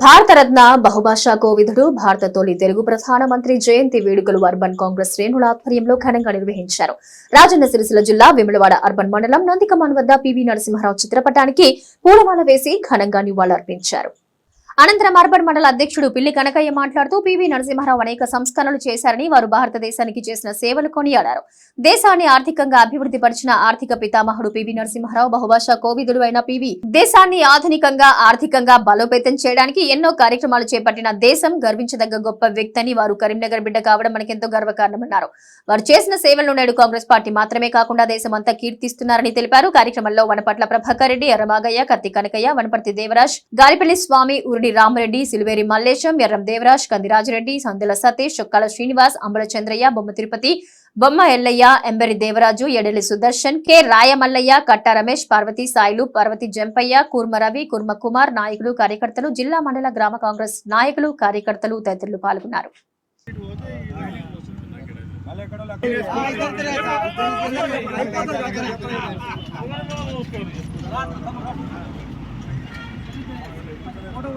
భారతరత్న బహుభాషా కోవిదుడు భారత తొలి తెలుగు ప్రధానమంత్రి జయంతి వేడుకలు అర్బన్ కాంగ్రెస్ శ్రేణుల ఆధ్వర్యంలో ఘనంగా నిర్వహించారు. రాజన్న సిరిసిల్ల జిల్లా విమలవాడ అర్బన్ మండలం నందికమాన్ వద్ద పివి నరసింహారావు చిత్రపటానికి పూలమాల వేసి ఘనంగా నివాళులర్పించారు. అనంతరం అర్బన్ మండల అధ్యక్షుడు పిల్లి కనకయ్య మాట్లాడుతూ పివి నరసింహారావు అనేక సంస్కరణలు చేశారని వారు భారతదేశానికి చేసిన సేవలు కొనియాడారు. దేశాన్ని ఆర్థికంగా అభివృద్ధి పరిచిన ఆర్థిక పితామహుడు పివి నరసింహారావు బహుభాషా కోవిదుడు అయిన పివి దేశాన్ని ఆధునికంగా ఆర్థికంగా బలోపేతం చేయడానికి ఎన్నో కార్యక్రమాలు చేపట్టిన దేశం గర్వించదగ్గ గొప్ప వ్యక్తి అని వారు కరీంనగర్ బిడ్డ కావడం మనకెంతో గర్వకారణమన్నారు. వారు చేసిన సేవలను నేడు కాంగ్రెస్ పార్టీ మాత్రమే కాకుండా దేశమంతా కీర్తిస్తున్నారని తెలిపారు. కార్యక్రమంలో వనపట్ల ప్రభాకర్ రెడ్డి ఎర్రమాగయ్య కత్తి కనకయ్య వనపర్తి దేవరాజ్ గారిపల్లి స్వామి ఉరుడి రామరెడ్డి సిలివేరి మల్లేశం ఎర్రం దేవరాజ్ కందిరాజరెడ్డి సందుల సతీష్ చొక్కాల శ్రీనివాస్ అంబల చంద్రయ్య బొమ్మ తిరుపతి బొమ్మ ఎల్లయ్య ఎంబరి దేవరాజు ఎడలి సుదర్శన్ కె. రాయమల్లయ్య కట్ట రమేష్ పార్వతి సాయిలు పార్వతి జంపయ్య కూర్మ రవి కుర్మ కుమార్ నాయకులు కార్యకర్తలు జిల్లా మండల గ్రామ కాంగ్రెస్ నాయకులు కార్యకర్తలు తదితరులు పాల్గొన్నారు.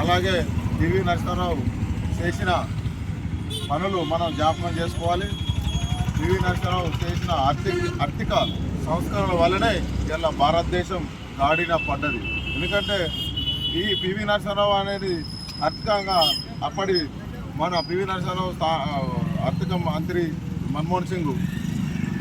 అలాగే పివి నరసింహారావు చేసిన పనులు మనం జ్ఞాపకం చేసుకోవాలి. పివి నరసింహరావు చేసిన ఆర్థిక ఆర్థిక సంస్కరణల వల్లనే ఇలా భారతదేశం గాడిన పడ్డది. ఎందుకంటే ఈ పివి నరసింహరావు అనేది ఆర్థికంగా అప్పటి మన పివి నరసింహరావు ఆర్థిక మంత్రి మన్మోహన్ సింగ్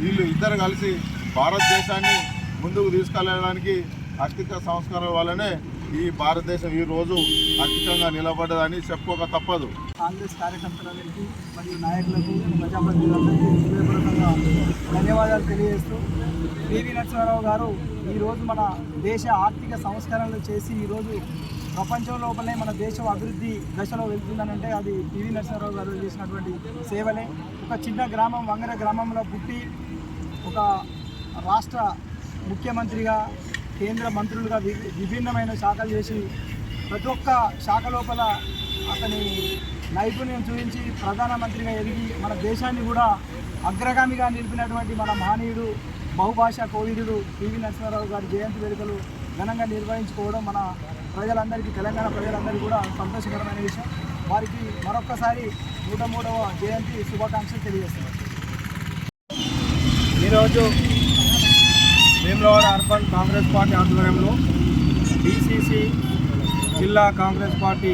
వీళ్ళు ఇద్దరు కలిసి భారతదేశాన్ని ముందుకు తీసుకెళ్ళడానికి ఆర్థిక సంస్కరణల వల్లనే ఈ భారతదేశం ఈ రోజు అధికంగా నిలబడ్డదని చెప్పుకోక తప్పదు. కాంగ్రెస్ కార్యకర్తలందరికీ మరియు నాయకులకు ప్రజాప్రతినిధులందరికీ హృదయపూర్వకంగా ధన్యవాదాలు తెలియజేస్తూ పివి నరసింహారావు గారు ఈరోజు మన దేశ ఆర్థిక సంస్కరణలు చేసి ఈరోజు ప్రపంచం లోపలే మన దేశం అభివృద్ధి దశలో వెళ్తుందనంటే అది పివి నరసింహారావు గారు చేసినటువంటి సేవలే. ఒక చిన్న గ్రామం వంగర గ్రామంలో పుట్టి ఒక రాష్ట్ర ముఖ్యమంత్రిగా కేంద్ర మంత్రులుగా విభిన్నమైన శాఖలు చేసి ప్రతి ఒక్క శాఖ లోపల అతని నైపుణ్యం చూపించి ప్రధానమంత్రిగా ఎదిగి మన దేశాన్ని కూడా అగ్రగామిగా నిలిపినటువంటి మన మహనీయుడు బహుభాషా కోవిదుడు పివి నరసింహారావు గారి జయంతి వేడుకలు ఘనంగా నిర్వహించుకోవడం మన ప్రజలందరికీ తెలంగాణ ప్రజలందరికీ కూడా సంతోషకరమైన విషయం. వారికి మరొక్కసారి నూట మూడవ జయంతి శుభాకాంక్షలు తెలియజేస్తున్నారు ఈరోజు భీమలవాడ అర్బన్ కాంగ్రెస్ పార్టీ ఆధ్వర్యంలో డిసిసి జిల్లా కాంగ్రెస్ పార్టీ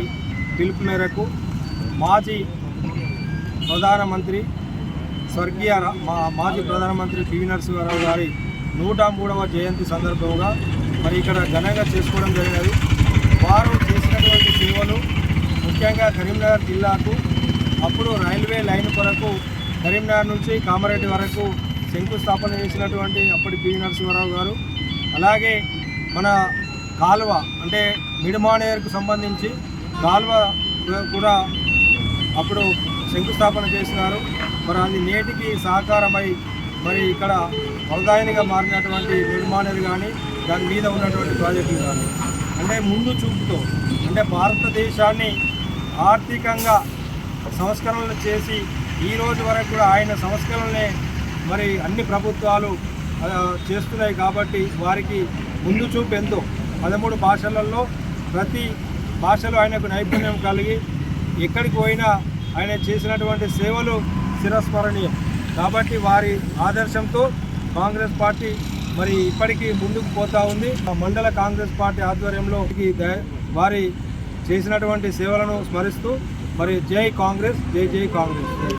పిలుపు మేరకు మాజీ ప్రధానమంత్రి స్వర్గీయ మా మాజీ ప్రధానమంత్రి పివి నరసింహారావు గారి నూట మూడవ జయంతి సందర్భంగా మరి ఇక్కడ ఘనంగా చేసుకోవడం జరిగినది. వారు చేసినటువంటి సేవలు ముఖ్యంగా కరీంనగర్ జిల్లాకు అప్పుడు రైల్వే లైన్ కొరకు కరీంనగర్ నుంచి కామారెడ్డి వరకు శంకుస్థాపన చేసినటువంటి అప్పటి పి నరసింహారావు గారు. అలాగే మన కాలువ అంటే మిడిమానేరుకు సంబంధించి కాలువ కూడా అప్పుడు శంకుస్థాపన చేసినారు. మరి అది నేటికి సహకారమై మరి ఇక్కడ అవగాహనగా మారినటువంటి నిర్మాణాలు కానీ దాని మీద ఉన్నటువంటి ప్రాజెక్టులు కానీ అంటే ముందు చూపుతో అంటే భారతదేశాన్ని ఆర్థికంగా సంస్కరణలు చేసి ఈ రోజు వరకు కూడా ఆయన సంస్కరణలే మరి అన్ని ప్రభుత్వాలు చేస్తున్నాయి కాబట్టి వారికి ముందు చూపు ఎంతో. పదమూడు భాషలలో ప్రతి భాషలో ఆయనకు నైపుణ్యం కలిగి ఎక్కడికి పోయినా ఆయన చేసినటువంటి సేవలు చిరస్మరణీయం. కాబట్టి వారి ఆదర్శంతో కాంగ్రెస్ పార్టీ మరి ఇప్పటికీ ముందుకు పోతా ఉంది. మండల కాంగ్రెస్ పార్టీ ఆధ్వర్యంలో ఈ ద- వారి చేసినటువంటి సేవలను స్మరిస్తూ మరి జై కాంగ్రెస్ జై జై కాంగ్రెస్.